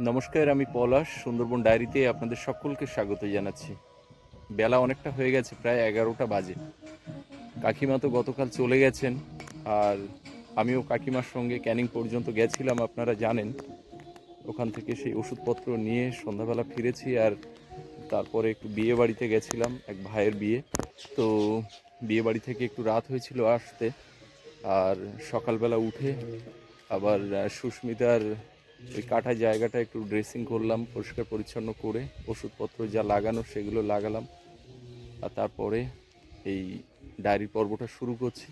নমস্কার, আমি পলাশ, সুন্দরবন ডায়েরিতে আপনাদের সকলকে স্বাগত জানাচ্ছি। বেলা অনেকটা হয়ে গেছে, প্রায় এগারোটা বাজে। কাকিমা তো গতকাল চলে গেছেন, আর আমিও কাকিমার সঙ্গে ক্যানিং পর্যন্ত গেছিলাম, আপনারা জানেন। ওখান থেকে সেই ওষুধপত্র নিয়ে সন্ধ্যাবেলা ফিরেছি, আর তারপরে একটু বিয়ে বাড়িতে গেছিলাম, এক ভাইয়ের বিয়ে। তো বিয়ে বাড়ি থেকে একটু রাত হয়েছিল আসতে, আর সকালবেলা উঠে আবার সুস্মিতার ওই কাটা জায়গাটা একটু ড্রেসিং করলাম, পরিষ্কার পরিচ্ছন্ন করে, ওষুধপত্র যা লাগানো সেগুলো লাগালাম। আর তারপরে এই ডায়েরি পর্বটা শুরু করছি।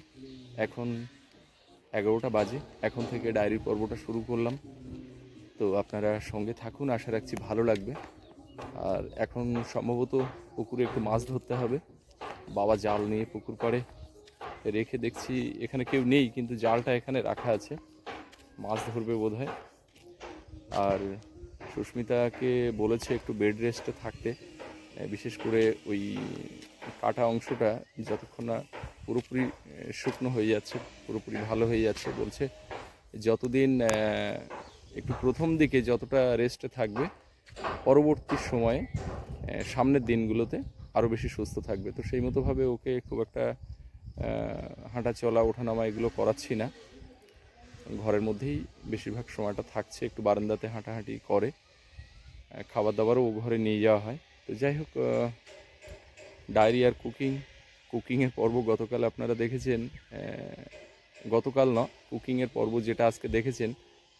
এখন এগারোটা বাজে, এখন থেকে ডায়েরি পর্বটা শুরু করলাম। তো আপনারা সঙ্গে থাকুন, আশা রাখছি ভালো লাগবে। আর এখন সম্ভবত পুকুরে একটু মাছ ধরতে হবে। বাবা জাল নিয়ে পুকুর পাড়ে রেখে দেখছি এখানে কেউ নেই, কিন্তু জালটা এখানে রাখা আছে। মাছ ধরবে বোধ হয় আর সুস্মিতাকে বলেছে একটু বেড রেস্টে থাকতে। বিশেষ করে ওই কাটা অংশটা যতক্ষণ না পুরোপুরি শুকনো হয়ে যাচ্ছে, পুরোপুরি ভালো হয়ে যাচ্ছে বলছে। যতদিন একটু প্রথম দিকে যতটা রেস্টে থাকবে, পরবর্তী সময়ে সামনের দিনগুলোতে আরও বেশি সুস্থ থাকবে। তো সেই মতোভাবে ওকে খুব একটা হাঁটা চলা ওঠানামা এগুলো করাচ্ছি না। ঘরের মধ্যেই বেশিরভাগ সময়টা থাকছে, একটু বারান্দাতে হাঁটাহাঁটি করে। খাবার দাবারও ও ঘরে নিয়ে যাওয়া হয়। তো যাই হোক ডায়েরি আর কুকিং, কুকিংয়ের পর্ব গতকাল আপনারা দেখেছেন। গতকাল না, কুকিংয়ের পর্ব যেটা আজকে দেখেছেন,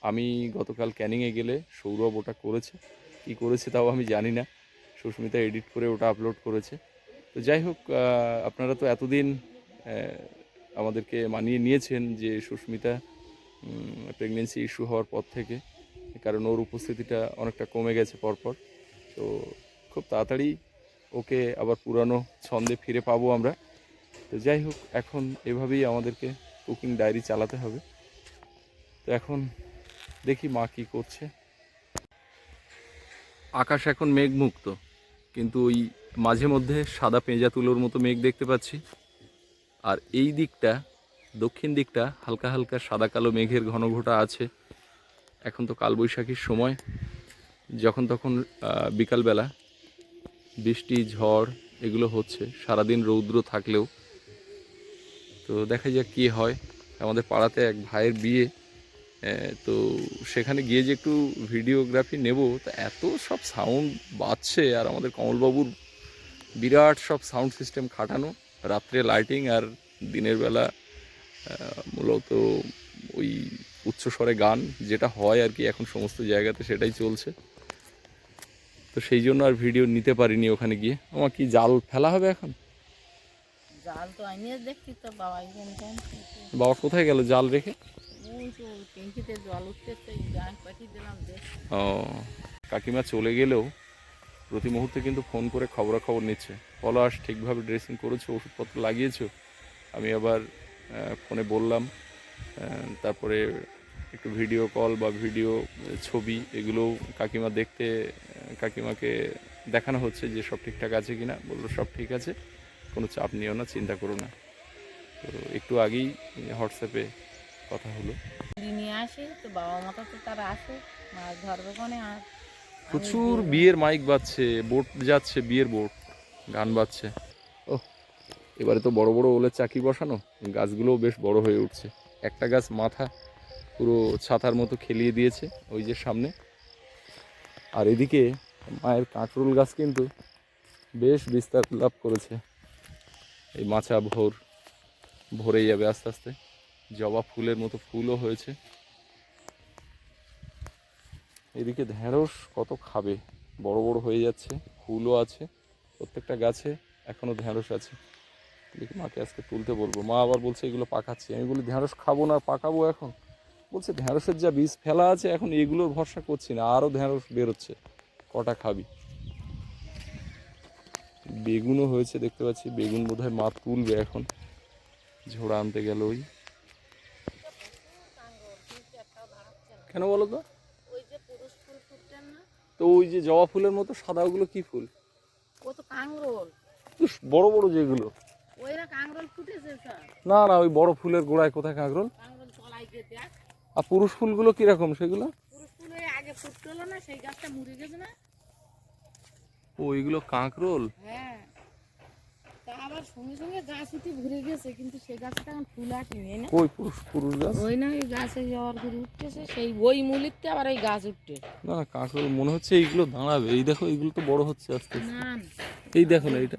আমি গতকাল ক্যানিংয়ে গেলে সৌরভ ওটা করেছে। কী করেছে তাও আমি জানি না। সুস্মিতা এডিট করে ওটা আপলোড করেছে। তো যাই হোক আপনারা তো এতদিন আমাদেরকে মানিয়ে নিয়েছেন যে সুস্মিতা প্রেগনেন্সি ইস্যু হওয়ার পর থেকে, কারণ ওর উপস্থিতিটা অনেকটা কমে গেছে পরপর। তো খুব তাড়াতাড়ি ওকে আবার পুরানো ছন্দে ফিরে পাবো আমরা। তো যাই হোক, এখন এভাবেই আমাদেরকে কুকিং ডায়েরি চালাতে হবে। তো এখন দেখি মা কি করছে। আকাশ এখন মেঘমুক্ত, কিন্তু ওই মাঝে মধ্যে সাদা পেঁজা তুলোর মতো মেঘ দেখতে পাচ্ছি। আর এই দিকটা দক্ষিণ দিকটা হালকা হালকা সাদা কালো মেঘের ঘনঘটা আছে। এখন তো কালবৈশাখীর সময়। যখন তখন বিকালবেলা বৃষ্টি, ঝড় এগুলো হচ্ছে। সারাদিন রৌদ্র থাকলেও। তো দেখা যাক কী হয়। আমাদের পাড়াতে এক ভাইয়ের বিয়ে। তো সেখানে গিয়ে যে একটু ভিডিওগ্রাফি নেব, তা এত সব সাউন্ড বাজছে। আর আমাদের কমলবাবুর বিরাট সব সাউন্ড সিস্টেম খাটানো। রাত্রে লাইটিং আর দিনের বেলা মূলত ওই উচ্চস্বরে গান যেটা হয় আর কি এখন সমস্ত জায়গাতে সেটাই চলছে। তো সেই জন্য আর ভিডিও নিতে পারিনি ওখানে গিয়ে। আমার কি জাল ফেলা হবে এখন? জাল তো বাবা কোথায় গেল জাল রেখে? ও কাকিমা চলে গেলেও প্রতি মুহূর্তে কিন্তু ফোন করে খবরাখবর নিচ্ছে। পলাশ ঠিকভাবে ড্রেসিং করেছ ওষুধপত্র লাগিয়েছো? আমি আবার ফোনে বললাম তারপরে একটু ভিডিও কল বা ভিডিও ছবি এগুলো কাকিমা দেখতে কাকিমাকে দেখানো হচ্ছে যে সব ঠিকঠাক আছে কি না বলল সব ঠিক আছে কোনো চাপ নিও না চিন্তা করো না। তো একটু আগেই হোয়াটসঅ্যাপে কথা হলো। নিয়ে আসে তো বাবা তো তারা আসে মাছ ধরবে কোনে আর। প্রচুর বিয়ের মাইক বাজছে বোট যাচ্ছে বিয়ের বোট গান বাজছে। ও এবারে তো বড় বড় ওলের চাকি বসানো, গাছগুলোও বেশ বড় হয়ে উঠছে। একটা গাছ মাথা পুরো ছাতার মতো খেলিয়ে দিয়েছে ওই যে সামনে। আর এদিকে মায়ের কাঁকরোল গাছ কিন্তু বেশ বিস্তার লাভ করেছে। এই মাচা ভোর ভরে যাবে আস্তে আস্তে। জবা ফুলের মতো ফুলও হয়েছে। এদিকে ঢেঁড়স কত খাবে, বড় বড় হয়ে যাচ্ছে, ফুলও আছে। প্রত্যেকটা গাছে এখনও ঢেঁড়স আছে। দেখি মাকে আজকে তুলতে বলব। মা আবার বলছে এগুলো পাকাচ্ছি। আমি বলি ঢেঁড়স খাব না পাকাবো এখন? বলছে ঢেঁড়সের যা বীজ ফেলা আছে এখন এগুলোর ভরসা করছি না আরও ঢেঁড়স বেরোচ্ছে। কটা খাবি? বেগুনও হয়েছে দেখতে পাচ্ছি। বেগুন বোধহয় মা তুলবে এখন। ঝোড়া আনতে গেল ওই। কেন বলো তো? তো ওই যে জবা ফুলের মতো সাদা ওগুলো কি ফুল? ও তো কাংরোল বড় বড় যেগুলো। না না ওই বড় ফুলের গোড়ায় কোথায় কাঁকরোল আর পুরুষ ফুলগুলো কীরকম সেগুলো? পুরুষ ফুল ওই আগে আগে ফুটলো না সেই গাছটা মরে গেছে না। ও এগুলো কাঁকরোল? হ্যাঁ। আবার সঙ্গে সঙ্গে গাছ উঠে ঘুরে গেছে কিন্তু সেই গাছটা এখন ফুল আসেনি না। কই পুরুষ পুরুষ গাছ? ওই না ওই গাছে যাওয়ার ঘুরে উঠতেছে সেই ওই মুলিতে আবার এই গাছ উঠতে না মনে হচ্ছে এইগুলো দাঁড়াবে। এই দেখো এইগুলো তো বড় হচ্ছে আস্তে আস্তে। এই দেখো না এটা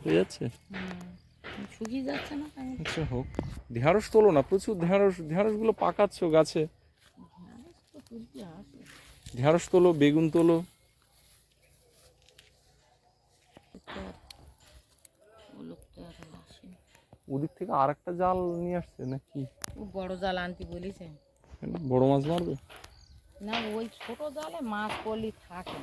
হয়ে যাচ্ছে? শুকিয়ে যাচ্ছে না আচ্ছা হোক। ঢেঁড়স তোলো না প্রচুর ঢেঁড়স ঢেঁড়সগুলো পাকাচ্ছ গাছে। ঢেঁড়স তোলো বেগুন তোলো। ওদিক থেকে আর একটা জাল নিয়ে আসছে নাকি? বড় জাল আনতে বলেছে? বড় মাছ মারবে? না ওই ছোট জালে মাছ পড়লি থাকে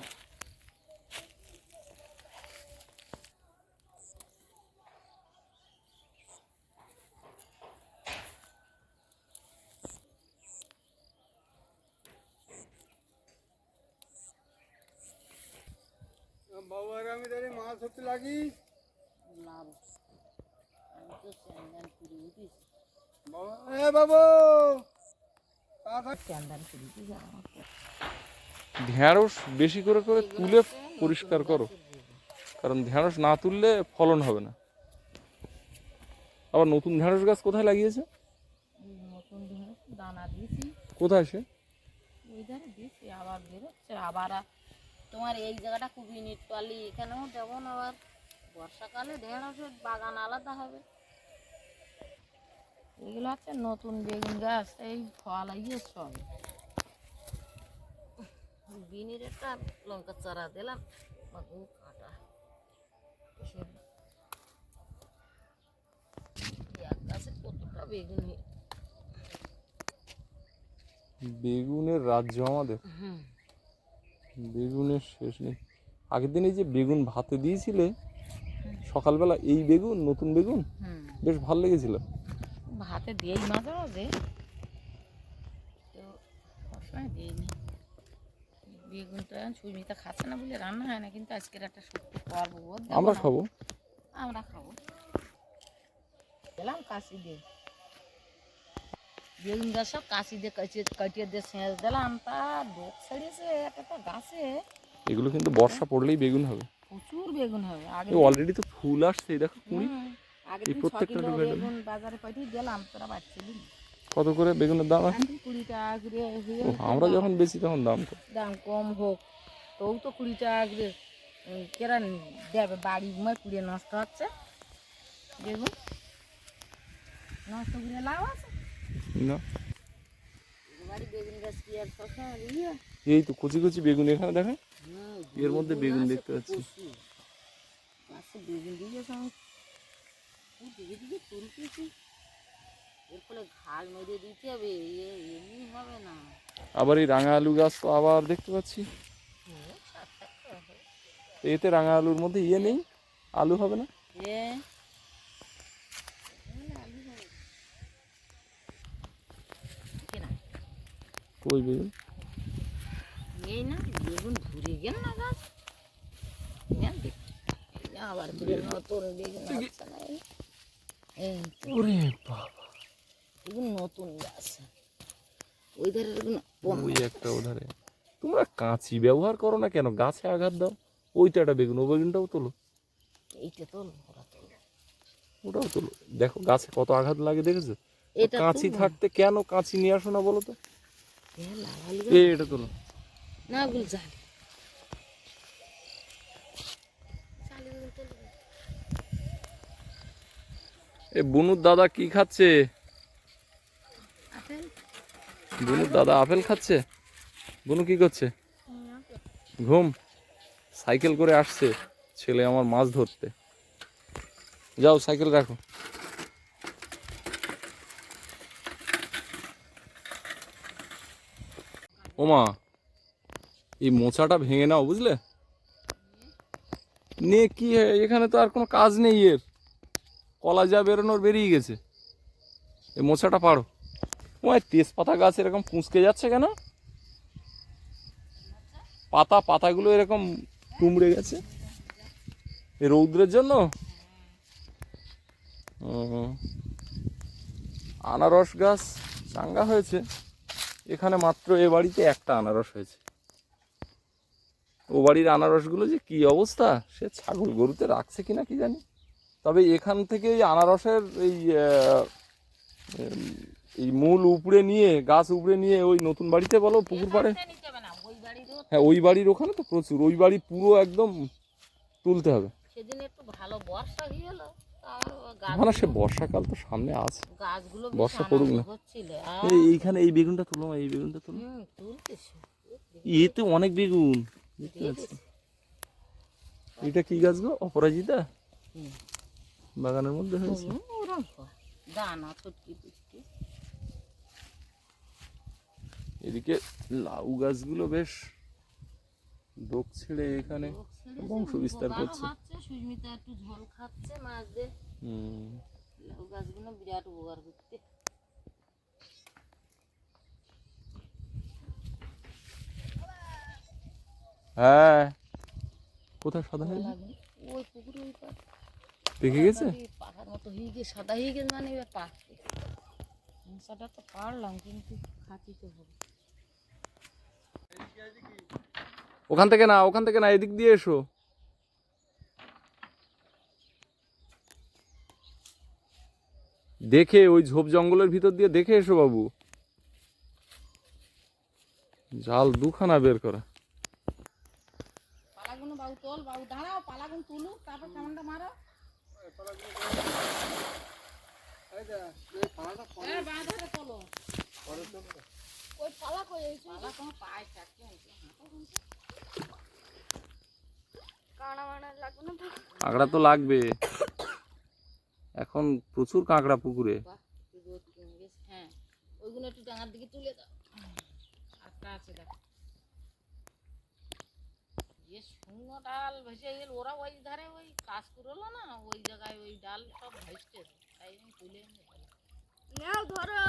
বাবার আমি তাহলে মাছ ধরতে লাগি লাভ। ঢেঁড়স বেশি করে করে তুলে পরিষ্কার করো। কারণ ঢেঁড়স না তুললে ফলন হবে না। আবার নতুন ঢেঁড়স গাছ কোথায় লাগিয়েছে? নতুন ঢেঁড়স দানা দিয়েছি। কোথায় সে? ওই ধারে দিয়েছি আবার বেরোচ্ছে। আবার তোমার এই জায়গাটা খুবই নিট পালি। এখানেও যেমন আবার। বর্ষাকালে ঢেঁড়সের বাগান আলাদা হবে। এগুলো হচ্ছে নতুন বেগুন গাছ এই ফল ইয়ে সব। বিনির একটা লঙ্কা চারা দিলাম। কাটা। এক গাছে কতটা বেগুন বেগুনের রাজ্য আমাদের। হুম। বেগুনের শেষ নেই। আগের দিন এই যে বেগুন ভাতে দিয়েছিলে সকালবেলা এই বেগুন নতুন বেগুন বেশ ভালো লেগেছিল। ভাতে দিয়েই মাঝে মাঝে। দিইনি। বেগুনটা সুমিতা খাচ্ছে না বলে রান্না হয় না কিন্তু আজকের একটা শুক্তো করব আমরা খাব? আমরা খাব। দিলাম কাশি দিয়ে। বেগুন গাছ সব কাশি দিয়ে কাটিয়ে কাটিয়ে দিয়ে সেঁচ দিলাম। তা ডোক ছাড়িয়েছে একটা তো গাছে এগুলো কিন্তু বর্ষা পড়লেই বেগুন হবে। প্রচুর বেগুন হবে। আগে অলরেডি তো ফুল আসছে দেখো কুড়ি। ছ প্রত্যেকটা। বেগুন বাজারে পাঠিয়ে দিলাম তোরা বাচ্চালি কত করে বেগুনের দাম? এখন এখন কুড়ি টাকা করে আমরা যখন বেশি তখন দাম কম। দাম কম হোক তবু তো কুড়ি টাকা করে কেরা দেবে? বাড়ি ঘুমায় কুড়িয়ে নষ্ট হচ্ছে। বেগুন নষ্ট করে লাভ আছে। না? এই তো কচি কচি বেগুন এখানে দেখেন এর মধ্যে বেগুন দেখতে পাচ্ছি। আবার এই রাঙা আলু গাছ তো আবার দেখতে পাচ্ছি। এতে রাঙা আলুর মধ্যে ইয়ে নেই, আলু হবে না এ কেনা কই বেগুন এই না বেগুন ঘুরে গেল না গাছ। নেন দেখ। এই যে আবার নতুন বেগুন এই। এই ওরে বাবা। বেগুন নতুন গাছ। ওই ধারে ওই একটা ওধারে। তোমরা কাঁচি ব্যবহার করো না কেন? গাছে আঘাত দাও। ওইটা একটা বেগুন ও বেগুনটাও তোলো। এইটা তো ওরা তো ওটাও তোলো। দেখো গাছে কত আঘাত লাগে দেখেছ? কাঁচি থাকতে কেন কাঁচি নিয়ে আসো না বলো তো। এটা তোলো। না জাল। এ বনুর দাদা কি খাচ্ছে? বনুর দাদা আপেল খাচ্ছে? বনু কি করছে? ঘুম। সাইকেল করে আসছে ছেলে আমার মাছ ধরতে। যাও সাইকেল রাখো। ওমা, এই মোচাটা ভেঙে নাও, বুঝলে? নে কি এখানে তো আর কোনো কাজ নেই এর। কলা যা বেরোনোর বেরিয়ে গেছে। এই মোচাটা পারো। ওই তেজপাতা গাছ এরকম পুঁচকে যাচ্ছে কেন? পাতা, পাতাগুলো এরকম কুমড়ে গেছে। এই রৌদ্রের জন্য? আনারস গাছ চাঙ্গা হয়েছে। এখানে মাত্র এ বাড়িতে একটা আনারস হয়েছে। ও বাড়ির আনারসগুলো যে কি অবস্থা? সে ছাগল গরুতে রাখছে কিনা কি জানি। তবে এখান থেকে এই আনারসের এই এই মূল উপড়ে নিয়ে গাছ উপড়ে নিয়ে ওই নতুন বাড়িতে বলো পুকুর পাড়ে? না হ্যাঁ ওই বাড়ির ওখানে তো প্রচুর। ওই বাড়ি পুরো একদম তুলতে হবে। সেদিন একটু ভালো বর্ষা হয়ে তার মানে সে বর্ষাকাল তো সামনে আছে। গাছগুলো বর্ষা পড়ুক না। এইখানে এই বেগুনটা তুলো এই বেগুনটা তুলো। এতে অনেক বেগুন। এটা কি গাছ গো? অপরাজিতা? বাগানের মধ্যে হয়েছে। হয়। দানা ছটকি এদিকে লাউ গাছগুলো বেশ ডোক ছেড়ে এখানে। বংশ বিস্তার করছে। সুস্মিতা একটু ঝোল খাচ্ছে মাছ দিয়ে। হুম, গাছগুলো বিরাট উপকার করতে হ্যাঁ। কোথায় সাদা লাগে ওই পুকুরে ওই পাশ পেকে গেছে? পাখার মতো হয়ে গিয়ে সাদা হয়ে গেছে মানে এবার পাকবে মশাটা তো পারলাম কিন্তু খাতি তো হবে। ওখান থেকে না ওখান থেকে না এদিক দিয়ে এসো। দেখে ওই ঝোপ জঙ্গলের ভিতর দিয়ে দেখে এসো বাবু। জাল দুখানা বের করা। পালা কই পালা কোনো পায় থাকছে কাঁকড়া তো লাগবে। এখন প্রচুর কাঁকড়া পুকুরে। হ্যাঁ ওইগুলো একটু ডাঙার দিকে তুলে দাও। একটা আছে দেখো। যে শুকনো ডাল ভেসে গেল ওরা ওই ধারে ওই কাজ করল না ওই জায়গায় ওই ডাল সব ভেসতে তাই আমি তুলে নাও ধরো।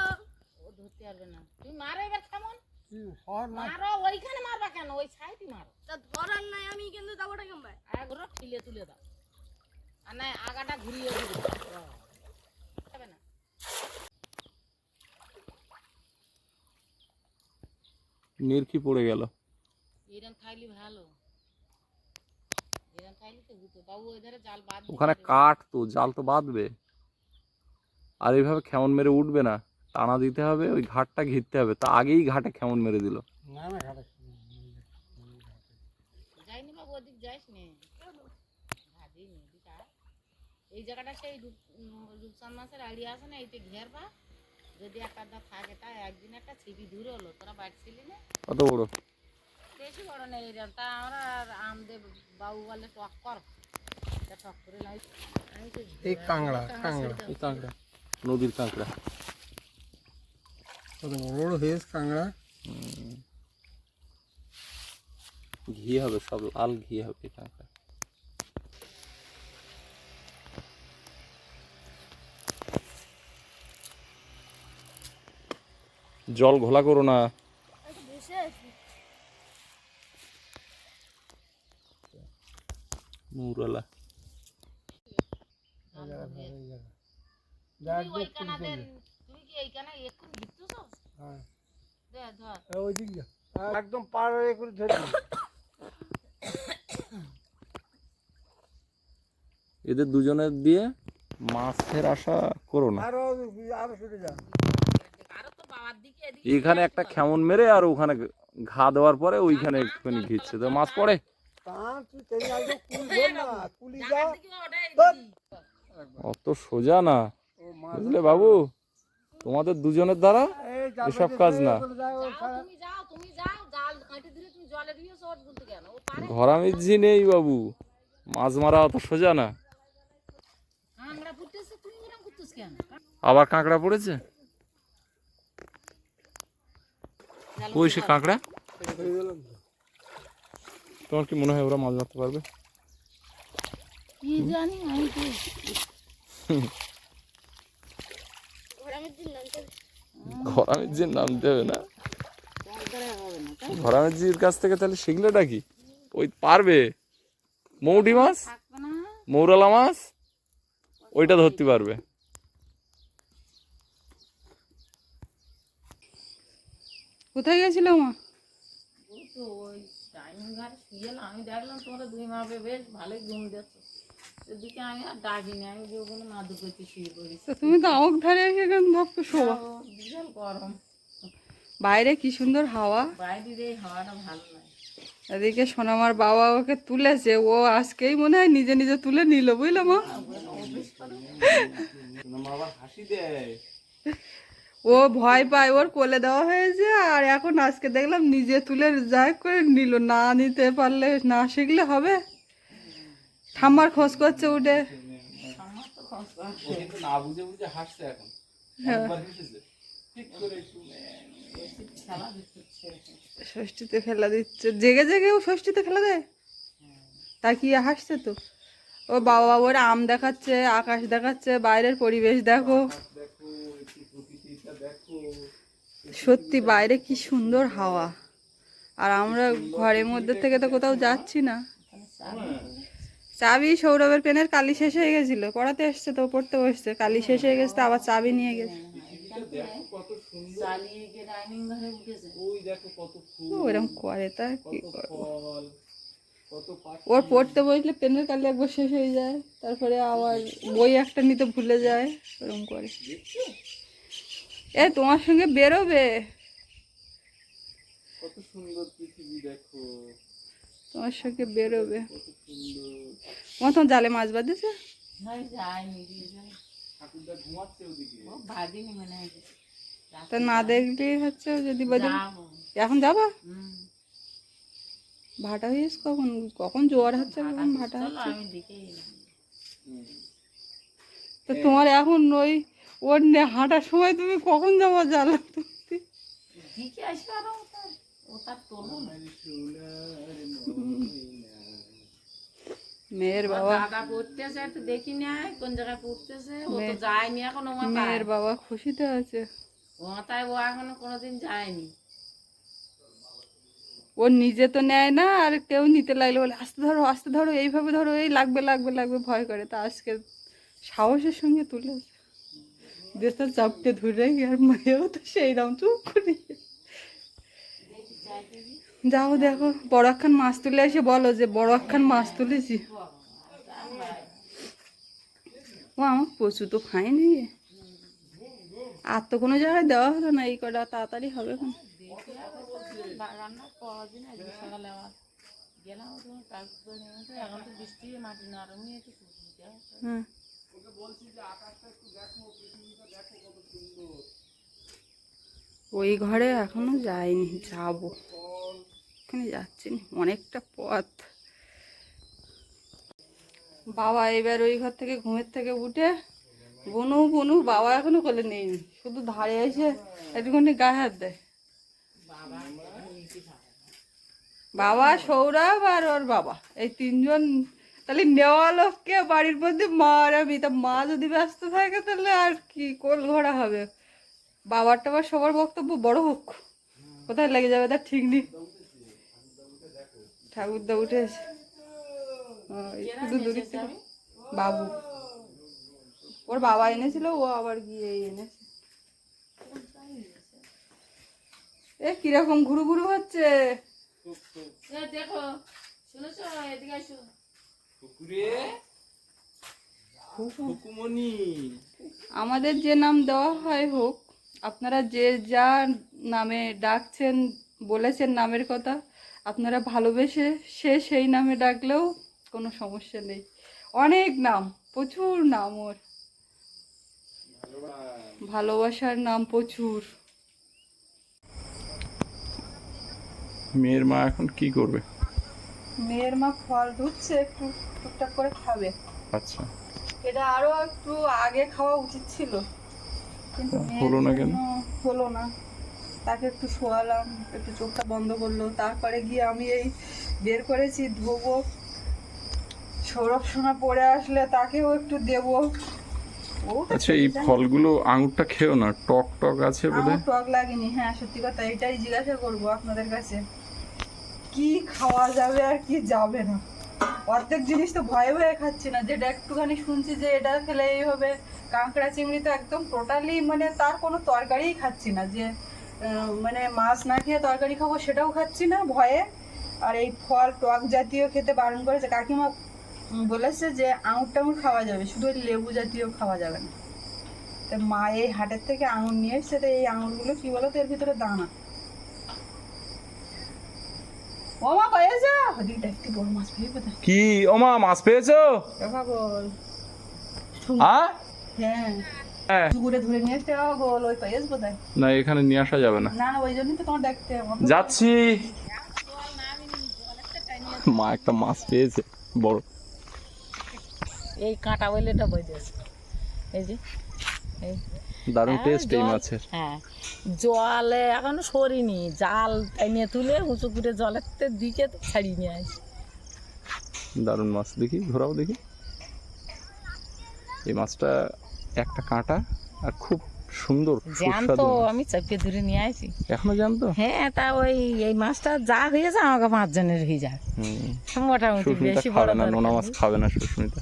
ও ধরতে পারবে না। তুমি মারো এবার কেমন মারো ওইখানে মারবা কেন? ওই সাইডই মারো। তা ধরার নাই আমি কিন্তু দাবাটা কেমন? আগ্রহ ঠিলে তুলে দাও। আর না আগাটা ঘুরিয়ে দিবে। না। নিরকি পড়ে গেল। এরম থাইলি ভালো। এরম থাইলি তো হতো। বাবু ওই জাল বাদ ওখানে। কাঠ তো জাল তো বাঁধবে। আর এইভাবে খেমন মেরে উঠবে না। টানা দিতে হবে ওই ঘাটটা ঘিরতে হবে। তা আগেই ঘাটে খেমন মেরে দিল। না না ঘাটে যাইনি বাবু ওদিক যাইস নে এই জায়গাটা সেই রূপ- রূপচাঁদ মাছের আইডিয়া আছে না এইটা ঘেরবা যদি একটা থাকে তা একদিন একটা ছিপি দূরে হলো। তোরা বাড়ছিলি না? কত বড়? বেশি বড় নেই এরকম তা আমরা আর আমদেব বাবু বলে টক কর। টক করে লাই এই কাঁকড়া কাঁকড়া কাঁকড়া নদীর কাঁকড়া। কত বড় বড় হয়েছে কাঁকড়া। ঘি হবে, সব লাল ঘি হবে কাঁকড়া। জল ঘোলা করো না বসে আছি মুরালা যা তুই একদম ওইখানে পুরো দেন তুই কি এইখানে এক্ষুনি ঘিরতেছ হ্যাঁ দে ধর এই ওই দিক যা। একদম পার হয়ে করে ধরে এদের দুজনের দিয়ে মাছের আশা করো না। আরও আরও ছুটে যা। আরও তো বাবার দিকে এদিকে এখানে একটা খেমন মেরে আর ওখানে ঘা দেওয়ার পরে ওইখানে একটুখানি ঘিরছে। তো মাছ পড়ে। অত সোজা না। মাছ বুঝলে বাবু? তোমাদের দুজনের দ্বারা এসব কাজ না। ঘরামিজি নেই বাবু। মাছ মারা অত সোজা না আমরা পুটতেছে তুমি এরকম করতেছ কেন আবার কাঁকড়া পড়েছে? ওই সে কাঁকড়া। তোমার কি মনে হয় ওরা মাছ মারতে পারবে? কি জানি আমি ঘোরামের নাম দেবে। না? ঘরামিজির কাছ থেকে তাহলে শিখলে ডাকি ওই পারবে? মৌটি মাছ? মৌরালা মাছ? ওইটা ধরতে পারবে। কোথায় গেছিল মা? তো ওই ডাইনিং ঘরে শুয়েলাম আমি দেখলাম তোমরা দুই মাপে বেশ ভালোই ঘুম দিচ্ছ। সেদিকে আমি আর ডাকিনি আমি যে ওখানে মাদু করতে শুয়ে পড়েছি। তুমি তো আমক ধারে এসে কেন ভাবছ শোয়া ও, গরম। বাইরে কি সুন্দর হাওয়া? বাইরের এই হাওয়াটা ভালো লাগে এদিকে সোনামার বাবা ওকে তুলেছে ও আজকেই মনে হয় নিজে নিজে তুলে নিল বুঝলো মা? হাসি দেয়। ও ভয় পায় ওর কোলে দেওয়া হয়েছে আর এখন আজকে দেখলাম নিজে তুলে যাই করে নিল না নিতে পারলে না শিখলে হবে। ঠাম্মার খোঁজ করছে উঠে। হয়। ষষ্ঠীতে খেলা দিচ্ছে। জেগে জেগে ও ষষ্ঠীতে খেলা দেয়? তা কি হাসছে তো? ও বাবা ওর আম দেখাচ্ছে আকাশ দেখাচ্ছে বাইরের পরিবেশ দেখো। সত্যি বাইরে কি সুন্দর হাওয়া। আর আমরা ঘরের মধ্যে থেকে তো কোথাও যাচ্ছি না। চাবি সৌরভের পেনের কালি শেষ হয়ে গেছিল, পড়াতে এসছে তো, পড়তে বসছে, কালি শেষ হয়ে গেছে আবার চাবি নিয়ে গেছে। ওরকম করে, তা কি ওর পড়তে বসলে পেনের কালি একবার শেষ হয়ে যায়, তারপরে আবার বই একটা নিতে ভুলে যায় ওরকম করে। এ তোমার সঙ্গে বেরোবে। কত সুন্দর পৃথিবী দেখো। তোমার সঙ্গে বেরোবে। কত তোমার তোমার জালে মাছ বাঁধেছে? তা না দেখলেই হচ্ছে যদি বাজে এখন যাবা? ভাটা হয়েছ কখন? কখন জোয়ার হচ্ছে কখন ভাটা হচ্ছে আমি দেখেই এলাম। তো তোমার এখন ওই ওর হাঁটার সময় তুমি কখন যাব তোলো না মেয়ের বাবা দাদা পড়তেছে একটু দেখি নাই কোন জায়গায় পড়তেছে। ও তো যায়নি এখন মেয়ের বাবা খুশিতে আছে। ও ও এখনও কোনোদিন যায়নি। ও নিজে তো নেয় না আর কেউ নিতে লাগলে বলে আস্তে ধরো আস্তে ধরো এইভাবে ধরো এই লাগবে লাগবে লাগবে ভয় করে। তা আজকে সাহসের সঙ্গে তুলে দেশটা চাপটে ধরে আর মেয়েও তো সেই রকম চুপ করে। যাও দেখো, বড় একখান মাছ তুলে এসে বলো যে বড় একখান মাছ তুলেছি। ও আমার প্রচুর তো খাইনি আর তো কোনো জায়গায় দেওয়া হলো না, এই কটা তাড়াতাড়ি হবে এখন। হ্যাঁ। ওই ঘরে এখনও যাইনি, যাব। ওখানে যাচ্ছি, অনেকটা পথ। বাবা এবার ওই ঘর থেকে ঘুমের থেকে উঠে, বনু বনু, বাবা এখনও কোলে নেইনি শুধু ধারে এসে একটুখানি গায়ে হাত দেয়। বাবা, সৌরভ আর ওর বাবা, এই তিনজন তাহলে নেওয়া লোককে বাড়ির মধ্যে মা আর আমি। তা মা যদি ব্যস্ত থাকে তাহলে আর কি কোল ঘোরা হবে? বাবার টাবার সবার বক্তব্য বড় হোক। কোথায় লেগে যাবে তার ঠিক নেই। ঠাকুরদা উঠে এসে। শুধু দূরে বাবু। ওর বাবা এনেছিল ও আবার গিয়ে এনেছে। এ কীরকম ঘুরু ঘুরু হচ্ছে? দেখো শুনেছো? এদিকে হুকুমনি। আমাদের যে নাম দেওয়া হয় হোক আপনারা যে যা নামে ডাকছেন বলেছেন নামের কথা আপনারা ভালোবেসে সে সেই নামে ডাকলেও কোনো সমস্যা নেই। অনেক নাম প্রচুর নাম ওর। ভালোবাসার নাম প্রচুর। মেয়ের মা এখন কি করবে? মেয়ের মা ফল ধুচ্ছে একটু টুকটাক করে খাবে। আচ্ছা। এটা আরও একটু আগে খাওয়া উচিত ছিল। কিন্তু মেয়ের হলো না কেন? হলো না। তাকে একটু শোয়ালাম একটু চোখটা বন্ধ করল। তারপরে গিয়ে আমি এই বের করেছি ধোবো। সৌরভ সোনা পড়ে আসলে তাকেও একটু দেবো। আচ্ছা এই ফলগুলো আঙুরটা খেও না? টক টক আছে আমার টক লাগেনি। হ্যাঁ সত্যি কথা এটাই জিজ্ঞাসা করব আপনাদের কাছে। কি খাওয়া যাবে আর কি যাবে না। অর্ধেক জিনিস তো ভয়ে ভয়ে খাচ্ছি না, যেটা একটুখানি শুনছি যে এটা খেলে এই হবে। কাঁকড়া, চিংড়ি তো একদম টোটালি মানে তার কোনো তরকারিই খাচ্ছি না যে মানে মাছ না খেয়ে তরকারি খাব সেটাও খাচ্ছি না ভয়ে। আর এই ফল, টক জাতীয় খেতে বারণ করেছে। কাকিমা বলেছে যে আঙুর টাঙুর খাওয়া যাবে, শুধু ওই লেবু জাতীয় খাওয়া যাবে না। তা মা এই হাটের থেকে আঙুর নিয়ে এসছে, তো এই আঙুরগুলো কি বলো তো এর ভিতরে দানা। ও মা ওদিকটা একটু বড় মাছ পেয়ে কোথায় কি? ওমা মাছ পেয়েছ? দেখা বল হ্যাঁ। হ্যাঁ। পুকুরে ধরে নিয়ে এসছে ও ওই পাইস কোথায় না এখানে নিয়ে আসা যাবে না। না না ওই জন্যই তো তোমার দেখতে আমার তো- যাচ্ছি। মা একটা মাছ পেয়েছে। বড়। এই কাঁটা বলে এটা বইতেছে এই যে এই। দারুণ হ্যাঁ, টেস্ট এই মাছের। হ্যাঁ। জলে এখনও সরিনি জাল টাইনে তুলে উঁচু করে জলের দিকে তো ছাড়িয়ে নিয়ে আসি। দারুণ মাছ দেখি ঘোরাও দেখি। এই মাছটা একটা কাঁটা আর খুব সুন্দর জ্যান্ত আমি চাপিয়ে ধরে নিয়ে আসি। এখনও জানতো হ্যাঁ তা ওই এই মাছটা যা হয়েছে আমাকে পাঁচজনের হয়ে যায়। মোটামুটি বেশি বড় না নোনা মাছ খাবে না সুস্মিতা।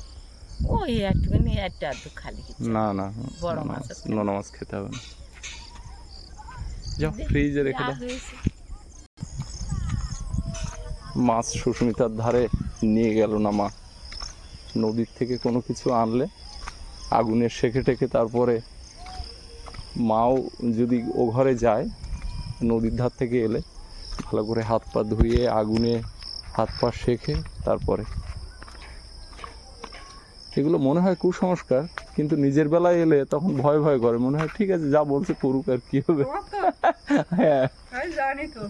ওই একটুখানি একটা আধটু খালি না না বড় মাছ নোনা মাছ খেতে হবে না। যাও ফ্রিজে রেখে দাও। মাছ সুস্মিতার ধারে নিয়ে গেল না মা। নদীর থেকে কোনো কিছু আনলে আগুনের শেখে টেকে তারপরে মাও যদি ও ঘরে যায় নদীর ধার থেকে এলে ভালো করে হাত পা ধুয়ে আগুনে হাত পা শেখে তারপরে এগুলো মনে হয় কুসংস্কার কিন্তু নিজের বেলায় এলে তখন ভয় ভয় করে। মনে হয় ঠিক আছে যা বলছে করুক আর কি হবে। হ্যাঁ। জানি তো।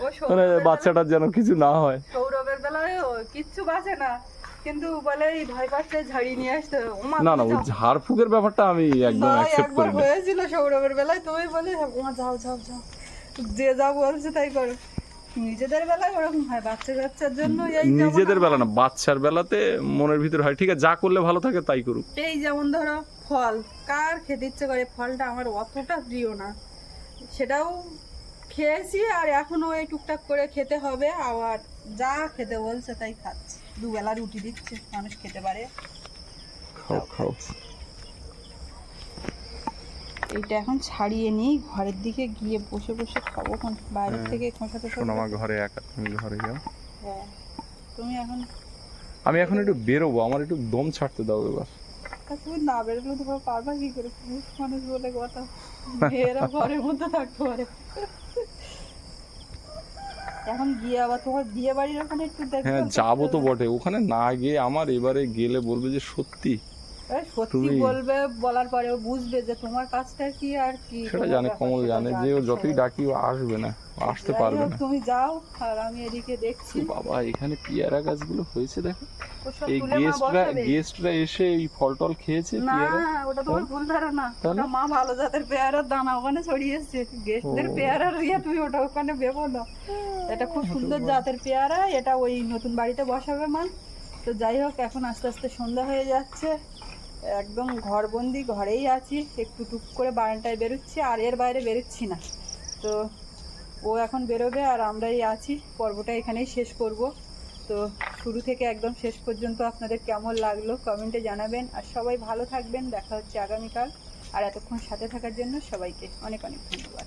ও মানে বাচ্চাটার যেন কিছু না হয়। সৌরভের বেলায় কিচ্ছু বাঁচে না। কিন্তু বলে এই ভয় পাচ্ছে ঝাড়িয়ে নিয়ে আসতে না না ওই যাও। ঝাড় ফুকের ব্যাপারটা আমি একদম অ্যাকসেপ্ট করি না হয়েছিল সৌরভের বেলায় তুমি বলে যাও যাও যাও। যে যা বলছে তাই করো। নিজেদের বেলায় ওরকম হয় বাচ্চা কাচ্চার জন্য এই নিজেদের বেলা না বাচ্চার বেলাতে মনের ভিতর হয় ঠিক আছে যা করলে ভালো থাকে তাই করুক। এই যেমন ধরো ফল কার খেতে ইচ্ছে করে ফলটা আমার অতটা প্রিয় না। সেটাও খেয়েছি আর এখনও এই টুকটাক করে খেতে হবে আবার যা খেতে বলছে তাই খাচ্ছি। দুবেলা রুটি দিচ্ছে মানুষ খেতে পারে। খাও খাও। এইটা এখন ছাড়িয়ে নিই। ঘরের দিকে গিয়ে বসে বসে খাব কোন বাইরে হ্যাঁ। থেকে খোসা টোসা শোনো আমার ঘরে একা তুমি ঘরে যাও। হ্যাঁ। তুমি এখন আমি এখন একটু বেরোবো আমার একটু দম ছাড়তে দাও এবার। তুমি না বেরোলে তো পারবা কি করে? মানুষ বলে কথা। মেয়েরা ঘরের মধ্যে থাকতে পারে। এখন গিয়ে আবার তোমার বিয়ে বাড়ির ওখানে একটু দেখবে হ্যাঁ যাব তো বটে। ওখানে না গিয়ে আমার এবারে গেলে বলবে যে সত্যি। সত্যি বলবে বলার পরে ও বুঝবে যে তোমার কাজটা কি আর কি? সেটা জানে কমল জানে যে ও যতই ডাকি ও আসবে না আসতে পারবে না। তুমি যাও আর আমি এদিকে দেখছি। বাবা এখানে পেয়ারা গাছগুলো হয়েছে দেখো। এই গেস্টরা গেস্টরা এসে এই ফল টল খেয়েছে না ওটা তোমার ভুল ধারণা? ওটা মা ভালো জাতের পেয়ারার দানা ওখানে ছড়িয়েছে। গেস্টদের ও। পেয়ারার ইয়ে তুমি ওটা ওখানে ভেবো না। এটা খুব সুন্দর জাতের পেয়ারা এটা ওই নতুন বাড়িতে বসাবে মা। তো যাই হোক এখন আস্তে আস্তে সন্ধ্যা হয়ে যাচ্ছে। একদম ঘরবন্দি ঘরেই আছি, একটু টুক করে বারান্দায় বেরোচ্ছি, আর এর বাইরে বেরোচ্ছি না। তো ও এখন বেরোবে আর আমরাই আছি, পর্বটা এখানেই শেষ করব। তো শুরু থেকে একদম শেষ পর্যন্ত আপনাদের কেমন লাগল কমেন্টে জানাবেন, আর সবাই ভালো থাকবেন, দেখা হচ্ছে আগামীকাল। আর এতক্ষণ সাথে থাকার জন্য সবাইকে অনেক অনেক ধন্যবাদ।